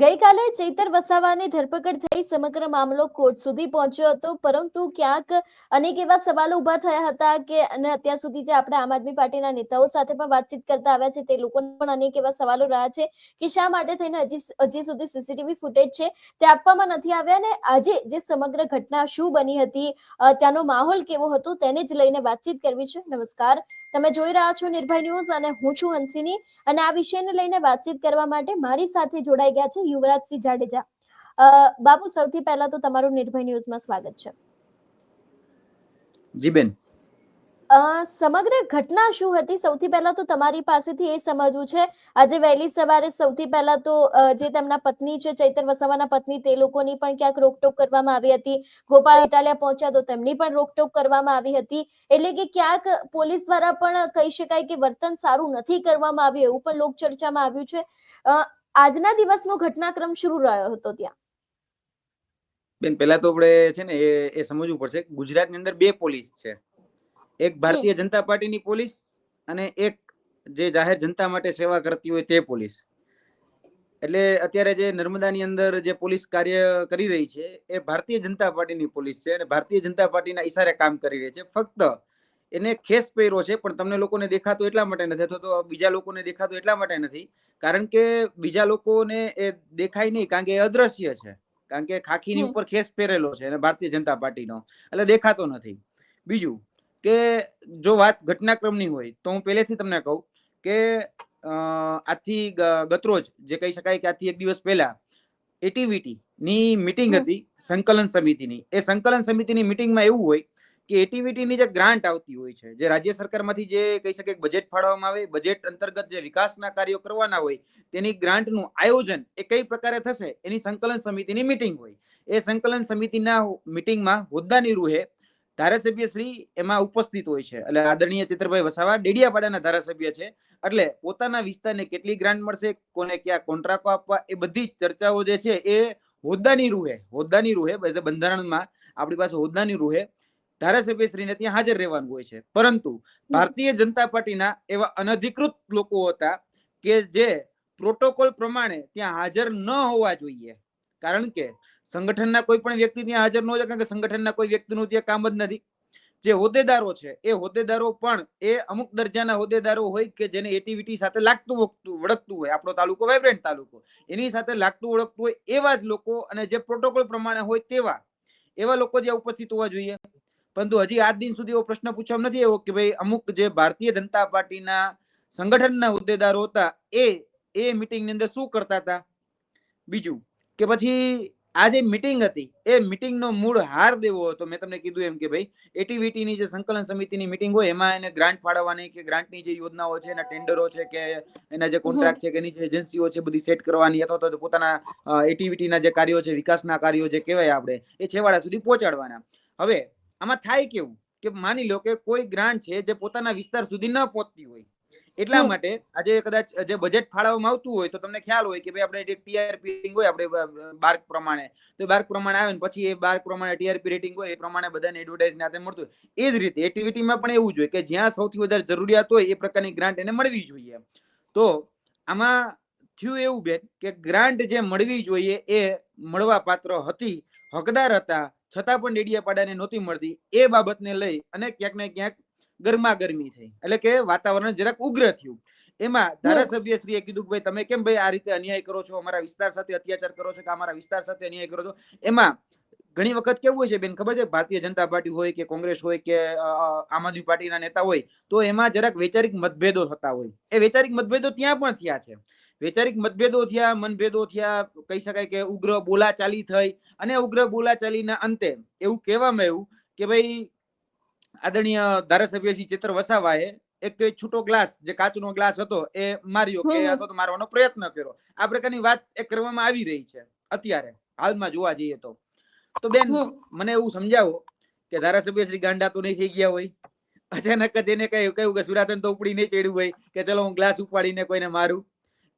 ગઈકાલે ચૈતર વસાવાની ધરપકડ થઈ સમગ્ર મામલો કોર્ટ સુધી પહોંચ્યો હતો, પરંતુ ક્યાંક અનેક એવા સવાલો ઊભા થયા હતા કે અને અત્યાર સુધી જે આપણે આમ આદમી પાર્ટીના નેતાઓ સાથે પણ વાતચીત કરતા આવ્યા છે, તે લોકો પણ અનેક એવા સવાલો રહ્યા છે કે શા માટે થઈને હજી હજી સુધી સીસીટીવી ફૂટેજ છે તે આપવામાં નથી આવ્યા અને આજે જે સમગ્ર ઘટના શું બની હતી ત્યાંનો માહોલ કેવો હતો તેને જ લઈને વાતચીત કરવી છે. નમસ્કાર. તમે જોઈ રહ્યા છો નિર્ભય ન્યૂઝ અને હું છું હંસિની અને આ વિષયને લઈને વાતચીત કરવા માટે મારી સાથે જોડાઈ ગયા છે યુવરાજસિંહ જાડેજા. બાબુ સૌથી પહેલા તો તમારું નિર્ભય ન્યૂઝમાં સ્વાગત છે. જી બેન. સમગ્ર ઘટના શું હતી? સૌથી પહેલા તો તમારી પાસેથી એ સમજવું છે. આજે વહેલી સવારે સૌથી પહેલા તો જે તેમના પત્ની છે ચૈતર વસાવાના પત્ની તે લોકોની પણ ક્યાંક રોકટોક કરવામાં આવી હતી. ગોપાલ ઇટાલિયા પહોંચ્યા તો તેમની પણ રોકટોક કરવામાં આવી હતી. એટલે કે ક્યાંક પોલીસ દ્વારા પણ કહી શકાય કે વર્તન સારું નથી કરવામાં આવ્યું એવું પણ લોક ચર્ચામાં આવ્યું છે. આજના દિવસનો ઘટનાક્રમ શરૂ રહ્યો હતો ત્યાં. બેન પહેલા તો આપણે છે ને એ એ સમજવું પડશે ગુજરાતની અંદર બે પોલીસ છે. એક ભારતીય જનતા પાર્ટીની પોલીસ અને એક જે જાહેર જનતા માટે સેવા કરતી હોય તે પોલીસ. એટલે અત્યારે જે નર્મદાની અંદર જે પોલીસ કાર્ય કરી રહી છે એ ભારતીય જનતા પાર્ટીની પોલીસ છે અને ભારતીય જનતા પાર્ટીના ઈશારે કામ કરી રહી છે. ફક્ત એને ખેસ પહેર્યો છે પણ તમને લોકોને દેખાતો એટલા માટે નથી અથવા તો બીજા લોકોને દેખાતો એટલા માટે નથી કારણ કે બીજા લોકોને એ દેખાય નહીં કારણ કે એ અદ્રશ્ય છે કારણ કે ખાખીની ઉપર ખેસ પહેરેલો છે અને ભારતીય જનતા પાર્ટીનો એટલે દેખાતો નથી. બીજું કે જો વાત ઘટનાક્રમની હોય તો હું પહેલેથી તમને કહું કે આજથી ગતરોજ જે કહી શકાય કે આજથી એક દિવસ પહેલા એટીવીટી ની મીટિંગ હતી સંકલન સમિતિની. એ સંકલન સમિતિની મીટિંગમાં એવું હોય કે એટીવીટીની જે ગ્રાન્ટ આવતી હોય છે, જે રાજ્ય સરકારમાંથી જે કહી શકે બજેટ ફાળવવામાં આવે બજેટ અંતર્ગત જે વિકાસના કાર્યો કરવાના હોય, તેની ગ્રાન્ટનું આયોજન એ કઈ પ્રકારે થશે? એની સંકલન સમિતિની મીટિંગ હોય. એ સંકલન સમિતિના મીટિંગમાં હોદ્દાની રૂહે ધારાસભ્ય શ્રી એમાં ઉપસ્થિત હોય છે. એટલે આદરણીય ચિત્રભાઈ વસાવા ડેડિયાપાડાના ધારાસભ્ય છે. એટલે પોતાના વિસ્તારને કેટલી ગ્રાન્ટ મળશે, કોને ક્યાં કોન્ટ્રાક્ટો આપવા, એ બધી ચર્ચાઓ જે છે એ હોદ્દાની રૂહે હોદ્દાની રૂહે બંધારણમાં આપણી પાસે હોદ્દાની રૂહે ધારાસભ્ય શ્રીને ત્યાં હાજર રહેવાનું હોય છે. પરંતુ ભારતીય જનતા પાર્ટીના એવા અનધિકૃત લોકો હતા કે જે પ્રોટોકોલ પ્રમાણે ત્યાં હાજર ન હોવા જોઈએ. કારણ કે સંગઠનના કોઈ પણ વ્યક્તિ ત્યાં હાજર ન હોય, કારણ કે સંગઠનના કોઈ વ્યક્તિનું ત્યાં કામ જ નથી. જે હોદ્દેદારો છે, એ હોદ્દેદારો પણ, એ અમુક દરજાના હોદ્દેદારો હોય કે જેને એટીવીટી સાથે લાગતું વળગતું હોય, આપણો તાલુકો વાઇબ્રન્ટ તાલુકો, એની સાથે લાગતું વળગતું હોય એવા જ લોકો અને જે પ્રોટોકોલ પ્રમાણે હોય તેવા, એવા લોકો જે ઉપસ્થિત હોવા જોઈએ. પરંતુ હજી આજ દિન સુધી એવો પ્રશ્ન પૂછવામાં નથી એવો કે ભાઈ અમુક જે ભારતીય જનતા પાર્ટીના સંગઠનના હોદ્દેદારો હતા, એ એ મીટિંગની અંદર શું કરતા હતા? બીજું કે પછી આ જે મિટિંગ હતી, એ મીટિંગ નો મૂળ હાર દેવો હતો. મેં તમને કીધું એમ કે ભાઈ એટીવીટી ની જે સંકલન સમિતિની મિટિંગ હોય, એમાં એને ગ્રાન્ટ ફાળવવાની કે ગ્રાન્ટની જે યોજનાઓ છે, એના ટેન્ડરો છે કે એના જે કોન્ટ્રાક્ટ છે કે એની જે એજન્સીઓ છે, બધી સેટ કરવાની અથવા તો પોતાના એટીવીટી ના જે કાર્યો છે, વિકાસના કાર્યો જે કહેવાય આપણે, એ છેવાડા સુધી પહોંચાડવાના. હવે આમાં થાય કેવું? કે માની લો કે કોઈ ગ્રાન્ટ છે જે પોતાના વિસ્તાર સુધી ન પહોંચતી હોય. એટલા માટે આજે કદાચ જે બજેટ ફાળવવામાં આવતું હોય તો તમને ખ્યાલ હોય કે ભાઈ આપણે એક ટીઆરપી રેટિંગ હોય આપણે બાર્ક પ્રમાણે. તો બાર્ક પ્રમાણે આવે ને પછી એ બાર્ક પ્રમાણે ટીઆરપી રેટિંગ હોય એ પ્રમાણે બધાને એડવર્ટાઇઝ ને આ મળતું એ જ રીતે એક્ટિવિટીમાં પણ એવું જોઈએ કે જ્યાં સૌથી વધારે જરૂરિયાત હોય એ પ્રકારની ગ્રાન્ટ એને મળવી જોઈએ તો આમાં થયું એવું બેન કે ગ્રાન્ટ જે મળવી જોઈએ એ મળવા પાત્ર હતી હકદાર હતા છતાં પણ ડેડિયાપાડાને નહોતી મળતી. એ બાબતને લઈ અને ક્યાંક ને ક્યાંક ગરમા ગરમી થઈ. એટલે કે વાતાવરણ જરાક ઉગ્ર થયું. એમાં ધારાસભ્ય શ્રીએ કીધું કે ભાઈ તમે કેમ ભાઈ આ રીતે અન્યાય કરો છો? અમારા વિસ્તાર સાથે અત્યાચાર કરો છો કે અમારા વિસ્તાર સાથે અન્યાય કરો છો? એમાં ઘણી વખત કેવું હોય છે બેન ખબર છે? ભારતીય જનતા પાર્ટી હોય કે કોંગ્રેસ હોય કે આમ આદમી પાર્ટીના નેતા હોય તો એમાં જરાક વૈચારિક મતભેદો થતા હોય. એ વૈચારિક મતભેદો ત્યાં પણ થયા છે. વૈચારિક મતભેદો થયા મનભેદો થયા કહી શકાય કે ઉગ્ર બોલાચાલી થઈ અને ઉગ્ર બોલાચાલીના અંતે એવું કહેવામાં આવ્યું કે ભાઈ આદરણીય ધારાસભ્ય શ્રી ચેતર વસાવાએ એક છૂટો ગ્લાસ જે કાચનો ગ્લાસ હતો એ માર્યો કે. અથવા તો મારવાનો પ્રયત્ન કર્યો. આ પ્રકારની વાત એ કરવામાં આવી રહી છે અત્યારે હાલમાં જોવા જઈએ તો. તો બેન મને એવું સમજાવો કે ધારાસભ્ય શ્રી ગાંડા તો નહીં થઈ ગયા હોય? અચાનક જ એને કહ્યું કહ્યું કે સુરાતન તો ઉપડી નહીં ચડ્યું હોય કે ચલો હું ગ્લાસ ઉપાડીને કોઈને મારું.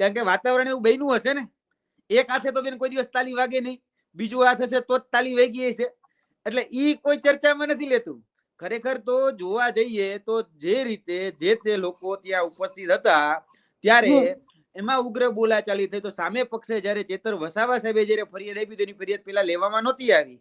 કારણ કે વાતાવરણ એવું બન્યું હશે ને એક હાથે તો બેન કોઈ દિવસ તાલી વાગે નહીં બીજું હાથ હશે તો જ તાલી વાગી હશે એટલે ઈ કોઈ ચર્ચામાં નથી લેતું. ખરેખર તો જોવા જઈએ તો જે રીતે જે તે લોકો ત્યાં ઉપસ્થિત હતા ત્યારે એમાં ઉગ્ર બોલાચાલી થઈ તો સામે પક્ષે જયારે ચેતર વસાવા સાહેબે જયારે ફરિયાદ આપી તો એની ફરિયાદ પેલા લેવામાં નહોતી આવી.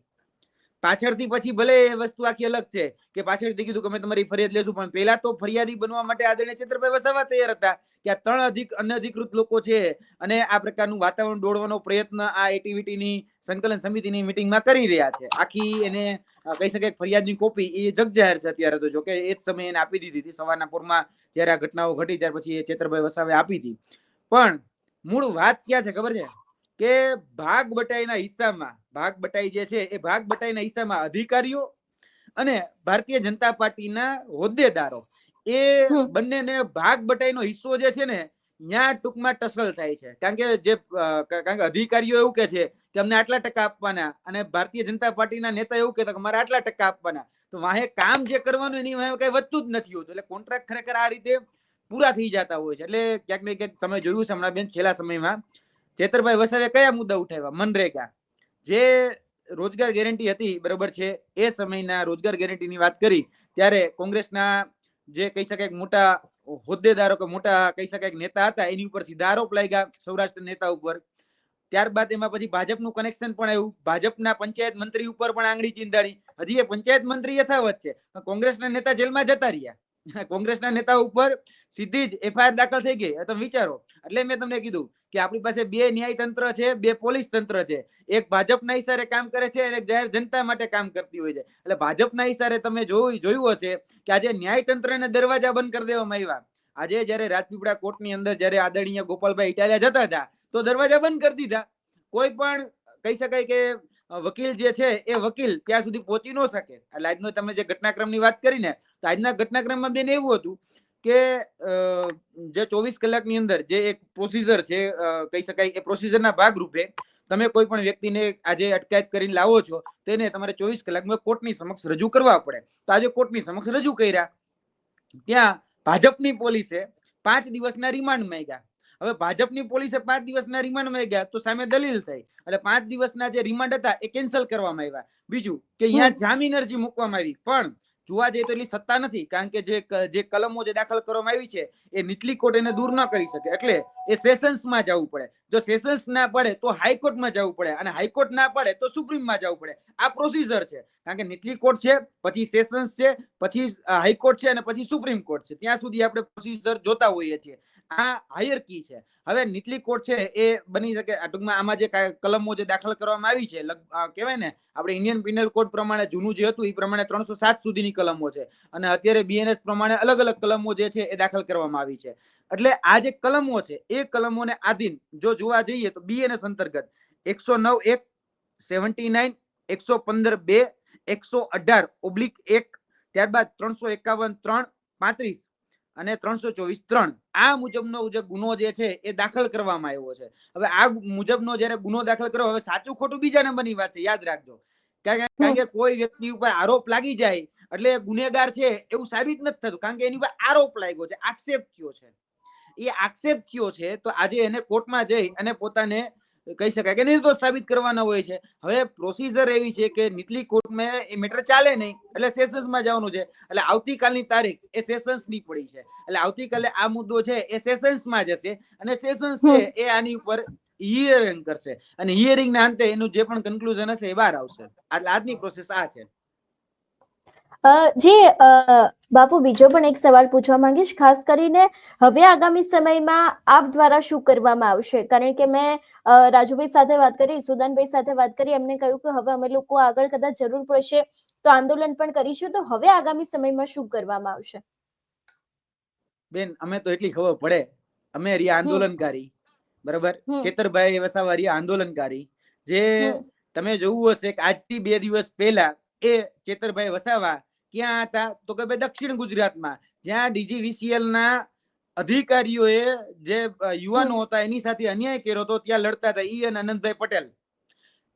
પાછળથી પછી ભલે એ વસ્તુ આખી અલગ છે કે પાછળથી કીધું કે અમે તમારી ફરિયાદ લેશું, પણ પેલા તો ફરિયાદી બનવા માટે આદરણીય ચંદ્રભાઈ વસાવા તૈયાર હતા કે આ ત્રણ અધિક, અનધિકૃત લોકો છે અને આ પ્રકારનું વાતાવરણ દોડવાનો પ્રયત્ન આ એક્ટિવિટીની સંકલન સમિતિની મિટિંગમાં કરી રહ્યા છે. આખી એને કહી શકાય ફરિયાદની કોપી એ જગજાહેર છે અત્યારે તો જો કે એ જ સમયે એને આપી દીધી હતી. સવારના પોરમાં જ્યારે આ ઘટનાઓ ઘટી ત્યાર પછી એ ચેતરભાઈ વસાવે આપી હતી. પણ મૂળ વાત ક્યાં છે ખબર છે? કે ભાગ બટાઈના હિસ્સામાં ભાગ બટાઈ જે છે એ ભાગ બટાઈના હિસ્સામાં અધિકારીઓ અને ભારતીય જનતા પાર્ટીના હોદ્દેદારો એ બંનેને ભાગ બટાઈનો હિસ્સો જે છે ને ત્યાં ટૂંકમાં ટસલ થાય છે. કારણ કે જે કારણ કે અધિકારીઓ એવું કે છે કે અમને આટલા ટકા આપવાના અને ભારતીય જનતા પાર્ટીના નેતા એવું કહેતા કે મારે આટલા ટકા આપવાના. તો વાહે કામ જે કરવાનું એની વાહે કઈ વધતું જ નથી હોતું. એટલે કોન્ટ્રાક્ટ ખરેખર આ રીતે પૂરા થઈ જતા હોય છે. એટલે ક્યાંક ને ક્યાંક તમે જોયું છે હમણાં બેન છેલ્લા સમયમાં ચેતરભાઈ વસાવે કયા મુદ્દા ઉઠાવ્યા? મનરેગા. જે રોજગાર ગેરંટી હતી, બરોબર છે, એ સમયના રોજગાર ગેરંટીની વાત કરી, ત્યારે કોંગ્રેસના જે કહી શકાય મોટા હોદ્દેદારો કે મોટા કહી શકાય નેતા હતા, એની ઉપર સીધા આરોપ લાગ્યા સૌરાષ્ટ્ર નેતા ઉપર. ત્યારબાદ એમાં પછી ભાજપનું કનેક્શન પણ આવ્યું. ભાજપના પંચાયત મંત્રી ઉપર પણ આંગળી ચીંધાડી. હજી એ પંચાયત મંત્રી યથાવત છે. કોંગ્રેસના નેતા જેલમાં જતા રહ્યા. કોંગ્રેસના નેતા ઉપર સીધી જ એફઆઈઆર દાખલ થઈ ગઈ. તમે વિચારો. એટલે મેં તમને કીધું કે આપણી પાસે બે ન્યાય તંત્ર છે, બે પોલીસ તંત્ર છે. એક ભાજપના ઇશારે કામ કરે છે અને જાહેર જનતા માટે કામ કરતી હોય છે. એટલે ભાજપના ઇશારે તમે જોયું જોયું હશે કે આજે ન્યાય તંત્રને દરવાજા બંધ કરી દેવામાં આવ્યા. આજે જ્યારે રાજપીપળા કોર્ટની અંદર જ્યારે આદરણીય ગોપાલભાઈ ઇટાલિયા જતા હતા, તો દરવાજા બંધ કરી દીધા. કોઈ પણ કહી શકાય કે વકીલ જે છે એ વકીલ ત્યાં સુધી પહોંચી ન શકે. એટલે આજનો તમે જે ઘટનાક્રમની વાત કરી ને, તો આજના ઘટનાક્રમમાં બેન એવું હતું કે જે ચોવીસ કલાકની અંદર જે એક પ્રોસીજર છે કહી શકાય એ પ્રોસીજરના ભાગરૂપે તમે કોઈ પણ વ્યક્તિને આજે અટકાયત કરીને લાવો છો તેને તમારે ચોવીસ કલાકમાં કોર્ટની સમક્ષ રજૂ કરવા પડે. તો આજે કોર્ટની સમક્ષ રજૂ કર્યા. ત્યાં ભાજપની પોલીસે પાંચ દિવસના રિમાન્ડ માંગ્યા. હવે ભાજપની પોલીસે પાંચ દિવસના રિમાન્ડ માંગ્યા તો સામે દલીલ થઈ. એટલે પાંચ દિવસના જે રિમાન્ડ હતા એ કેન્સલ કરવામાં આવ્યા. બીજું કે અહીંયા જામીન અરજી મૂકવામાં આવી. પણ જોવા જઈએ તો એટલી સત્તા નથી, કારણ કે જે જે કલમો જે દાખલ કરવામાં આવી છે, એ નીચલી કોર્ટ એને દૂર ન કરી શકે. એટલે એ સેશન્સમાં જવું પડે. જો સેશન્સ ના પડે તો હાઈકોર્ટમાં જવું પડે અને હાઈકોર્ટ ના પડે તો સુપ્રીમમાં જવું પડે. આ પ્રોસીજર છે. કારણ કે નીચલી કોર્ટ છે, પછી સેશન્સ છે, પછી હાઈકોર્ટ છે અને પછી સુપ્રીમ કોર્ટ છે. ત્યાં સુધી આપણે પ્રોસીજર જોતા હોઈએ છીએ. આ હાયર કી છે. હવે નીચલી કોર્ટ છે એ બની શકે ટૂંકમાં આમાં જે કલમો જે દાખલ કરવામાં આવી છે કહેવાય ને, આપણે ઇન્ડિયન પિનલ કોડ પ્રમાણે જૂનું જે હતું, એ પ્રમાણે ત્રણસો સાત સુધીની કલમો છે. અને અત્યારે બીએનએસ પ્રમાણે અલગ અલગ કલમો જે છે, એ દાખલ કરવામાં આવી છે. એટલે આ જે કલમો છે, એ કલમોને આધીન જો જોવા જઈએ તો બીએનએસ અંતર્ગત એકસો નવ એક, સેવન્ટી નાઇન, એકસો પંદર બે, એકસો અઢાર ઓબ્લિક એક, ત્યારબાદ ત્રણસો એકાવન ત્રણ, પાંત્રીસ અને ત્રણસો ચોવીસ ત્રણ. આ મુજબનો જે ગુનો જે છે એ દાખલ કરવામાં આવ્યો છે. હવે આ મુજબનો જ્યારે ગુનો દાખલ કર્યો, હવે સાચું ખોટું બીજા નંબરની વાત છે, યાદ રાખજો. કારણ કે- કોઈ વ્યક્તિ ઉપર આરોપ લાગી જાય, એટલે ગુનેગાર છે એવું સાબિત નથી થતું, કારણ કે એની ઉપર આરોપ લાગ્યો છે, આક્ષેપ થયો છે. એ આક્ષેપ થયો છે, તો આજે એને કોર્ટમાં જઈ અને પોતાને કહી શકાય કે નિર્દોષ સાબિત કરવાના હોય છે. હવે પ્રોસીજર એવી છે કે નીચલી કોર્ટમાં એ મેટર ચાલે નહીં, એટલે સેશન્સમાં જવાનું છે. એટલે આવતીકાલની તારીખ એ સેશન્સની પડી છે. એટલે આવતીકાલે આ મુદ્દો છે એ સેશન્સમાં જશે અને સેશન્સ છે એ આની ઉપર હિયરિંગ કરશે. અને હિયરિંગ ના અંતે એનું જે પણ કન્ક્લુઝન હશે એ બહાર આવશે. એટલે આજની પ્રોસેસ આ છે. જે બાપુ બીજો પણ એક સવાલ પૂછવા માંગીશ. ખાસ કરીને હવે આગામી સમયમાં આપ દ્વારા શું કરવામાં આવશે? કારણ કે મેં રાજુભાઈ સાથે વાત કરી સુદાનભાઈ સાથે વાત કરી એમને કહ્યું કે હવે અમે લોકો આગળ કદાચ જરૂર પડશે તો આંદોલન પણ કરીશું. તો હવે આગામી સમયમાં શું કરવામાં આવશે? બેન અમે તો એટલી ખબર પડે. અમે રી આંદોલનકારી બરાબર. ખેતરભાઈ વસાવા આંદોલનકારી. જે તમે જોવું હશે કે આજથી બે દિવસ પહેલા એ ચેતરભાઈ વસાવા ક્યાં હતા? તો કે ભાઈ દક્ષિણ ગુજરાતમાં. જ્યાં ડીજીવીસીએલ ના અધિકારીઓએ જે યુવાનો હતા એની સાથે અન્યાય કર્યો હતો ત્યાં લડતા હતા ઈ અને અનંતભાઈ પટેલ.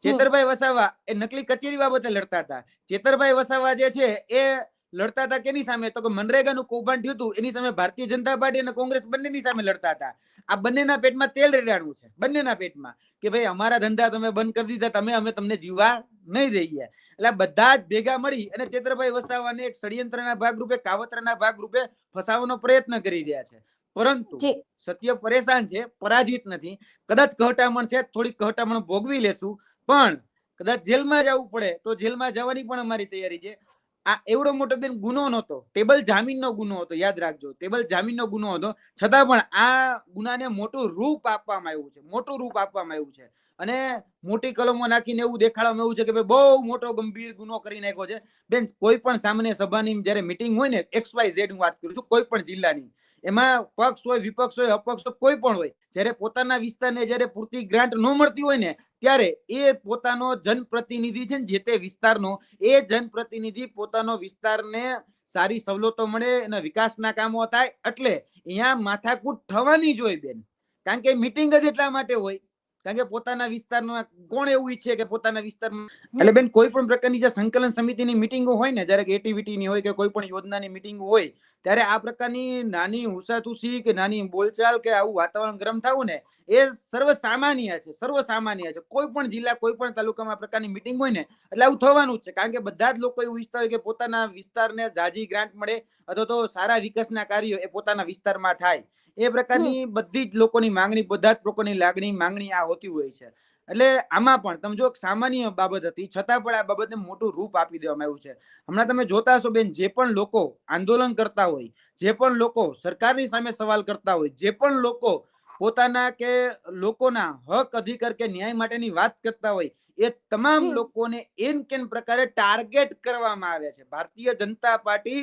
ચેતરભાઈ વસાવા એ નકલી કચેરી બાબતે લડતા હતા. ચેતરભાઈ વસાવા જે છે એ લડતા હતા કેની સામે? તો કે મનરેગાનું કૌભાંડ થયું હતું એની સામે ભારતીય જનતા પાર્ટી અને કોંગ્રેસ બંનેની સામે લડતા હતા. આ બંનેના પેટમાં તેલ રેડાડવું છે બંનેના પેટમાં. કે ભાઈ અમારા ધંધા તમે બંધ કરી દીધા તમે અમે તમને જીવવા નહીં દઈએ એટલે બધા જ ભેગા મળી અને ચેતરભાઈ વસાવાને એક ષડયંત્રના ભાગરૂપે કાવતરાના ભાગરૂપે ફસાવવાનો પ્રયત્ન કરી રહ્યા છે. પરંતુ સત્ય પરેશાન છે પરાજિત નથી. કદાચ કહટામણ છે થોડીક કહટામણ ભોગવી લેશું. પણ કદાચ જેલમાં જવું પડે તો જેલમાં જવાની પણ અમારી તૈયારી છે. આ એવડો મોટો બેન ગુનો નહોતો. ટેબલ જામીનનો ગુનો હતો યાદ રાખજો. ટેબલ જામીનનો ગુનો હતો. છતાં પણ આ ગુનાને મોટું રૂપ આપવામાં આવ્યું છે. મોટું રૂપ આપવામાં આવ્યું છે. અને મોટી કલમો નાખીને એવું દેખાડવામાં એવું છે કે બહુ મોટો ગંભીર ગુનો કરી નાખ્યો છે. બેન, કોઈ પણ સામાન્ય સભાની જ્યારે મીટિંગ હોય ને એક્સ વાય ઝેડ હું વાત કરું છું, કોઈ પણ જિલ્લાની, એમાં પક્ષ હોય, વિપક્ષ હોય, અપક્ષ હોય, કોઈ પણ હોય, જ્યારે પોતાના વિસ્તારને જ્યારે પૂરતી ગ્રાન્ટ ન મળતી હોય ને, ત્યારે એ પોતાનો જનપ્રતિનિધિ છે ને, જે તે વિસ્તારનો, એ જનપ્રતિનિધિ પોતાનો વિસ્તારને સારી સવલતો મળે અને વિકાસના કામો થાય. એટલે અહીંયા માથાકૂટ થવાની જ હોય બેન. કારણ કે મિટિંગ જ એટલા માટે હોય કારણ કે પોતાના વિસ્તારમાં કોણ એવું ઈચ્છે કે પોતાના વિસ્તારમાં એટલે બેન કોઈ પણ પ્રકારની જે સંકલન સમિતિની મિટિંગો હોય ને જ્યારે એટીવીટીની હોય કે કોઈ પણ યોજનાની મીટિંગ હોય ત્યારે આ પ્રકારની નાની હુસાતુસી કે નાની બોલચાલ કે આવું વાતાવરણ ગરમ થવું ને એ સર્વ સામાન્ય છે સર્વ સામાન્ય છે. કોઈ પણ જિલ્લા કોઈ પણ તાલુકામાં પ્રકારની મિટિંગ હોય ને એટલે આવું થવાનું જ છે. કારણ કે બધા જ લોકો એવું ઈચ્છતા હોય કે પોતાના વિસ્તારને જાજી ગ્રાન્ટ મળે અથવા તો સારા વિકાસના કાર્યો એ પોતાના વિસ્તારમાં થાય. એ પ્રકારની બધી જ લોકોની માંગણી બધા જ લોકોની લાગણી માંગણી આ હોતી હોય છે. એટલે આમાં પણ તમે જો સામાન્ય બાબત હતી છતાં પણ આ બાબતને મોટું રૂપ આપી દેવામાં આવ્યું છે. હમણાં તમે જોતા હશો બેન જે પણ લોકો આંદોલન કરતા હોય જે પણ લોકો સરકારની સામે સવાલ કરતા હોય જે પણ લોકો પોતાના કે લોકોના હક અધિકાર કે ન્યાય માટેની વાત કરતા હોય એ તમામ લોકોને એન કેન પ્રકારે ટાર્ગેટ કરવામાં આવ્યા છે. ભારતીય જનતા પાર્ટી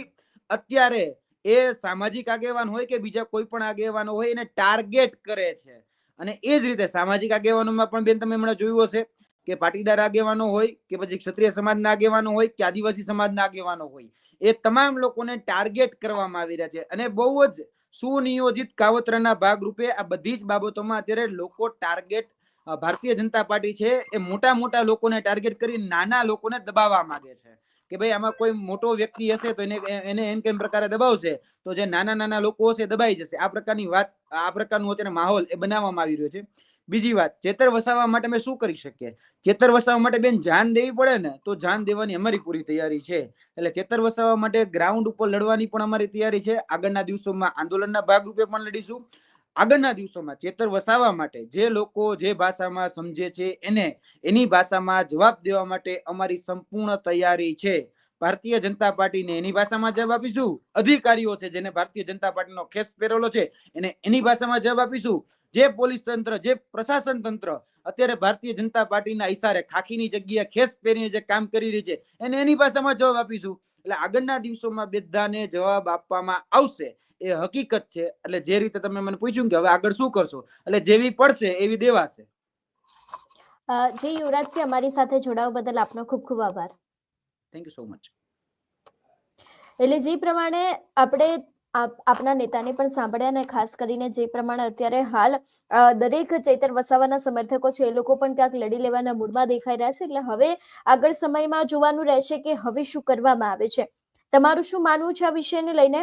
અત્યારે એ સામાજિક આગેવાન હોય કે બીજા કોઈ પણ આગેવાનો હોય એને ટાર્ગેટ કરે છે. અને એ જ રીતે સામાજિક આગેવાનોમાં પણ બેન તમે હમણાં જોયું હશે કે પાટીદાર આગેવાનો હોય કે પછી ક્ષત્રિય સમાજના આગેવાનો હોય કે આદિવાસી સમાજના આગેવાનો હોય, એ તમામ લોકોને ટાર્ગેટ કરવામાં આવી રહ્યા છે. અને બહુ જ સુનિયોજિત કાવતરાના ભાગરૂપે આ બધી જ બાબતોમાં અત્યારે લોકો ટાર્ગેટ ભારતીય જનતા પાર્ટી છે એ મોટા મોટા લોકોને ટાર્ગેટ કરી નાના લોકોને દબાવવા માંગે છે. કે ભાઈ આમાં કોઈ મોટો વ્યક્તિ હશે તો એને એને એમ કેમ પ્રકારે દબાવશે, તો જે નાના નાના લોકો હશે દબાઈ જશે. આ પ્રકારની વાત, આ પ્રકારનું અત્યારે માહોલ એ બનાવવામાં આવી રહ્યો છે. બીજી વાત, ચેતર વસાવવા માટે અમે શું કરી શકીએ? ચેતર વસાવવા માટે બેન જાન દેવી પડે ને, તો જાન દેવાની અમારી પૂરી તૈયારી છે. એટલે ચેતર વસાવવા માટે ગ્રાઉન્ડ ઉપર લડવાની પણ અમારી તૈયારી છે. આગળના દિવસોમાં આંદોલનના ભાગરૂપે પણ લડીશું. આગળના દિવસોમાં ચેતર વસાવવા માટે જે લોકો જે ભાષામાં સમજે છે એને એની ભાષામાં જવાબ દેવા માટે અમારી સંપૂર્ણ તૈયારી છે. ભારતીય જનતા પાર્ટીને એની ભાષામાં જવાબ આપીશું. અધિકારીઓ છે જેને ભારતીય જનતા પાર્ટીનો ખેસ પહેરેલો છે એને એની ભાષામાં જવાબ આપીશું. જે પોલીસ તંત્ર, જે પ્રશાસન તંત્ર અત્યારે ભારતીય જનતા પાર્ટીના ઈશારે ખાખીની જગ્યાએ ખેસ પહેરીને જે કામ કરી રહી છે એને એની ભાષામાં જવાબ આપીશું. એટલે આગળના દિવસોમાં બધાને જવાબ આપવામાં આવશે. એ હકીકત છે. એટલે જે રીતે તમે મને પૂછ્યું કે હવે આગળ શું કરશો? એટલે જેવી પડશે એવી દેવાશે જે યુવરાજસિંહ અમારી સાથે જોડાવા બદલ આપનો ખૂબ ખૂબ આભાર. થેન્ક યુ સો મચ એટલે જે પ્રમાણે આપણે આપ- આપના નેતાને પણ સાંભળ્યા અને ખાસ કરીને જે પ્રમાણે અત્યારે હાલ દરેક ચૈતર વસાવાના સમર્થકો છે એ લોકો પણ ક્યાંક લડી લેવાના મૂડમાં દેખાઈ રહ્યા છે. એટલે હવે આગળ સમયમાં જોવાનું રહેશે કે હવે શું કરવામાં આવે છે. તમારું શું માનવું છે આ વિષયને લઈને?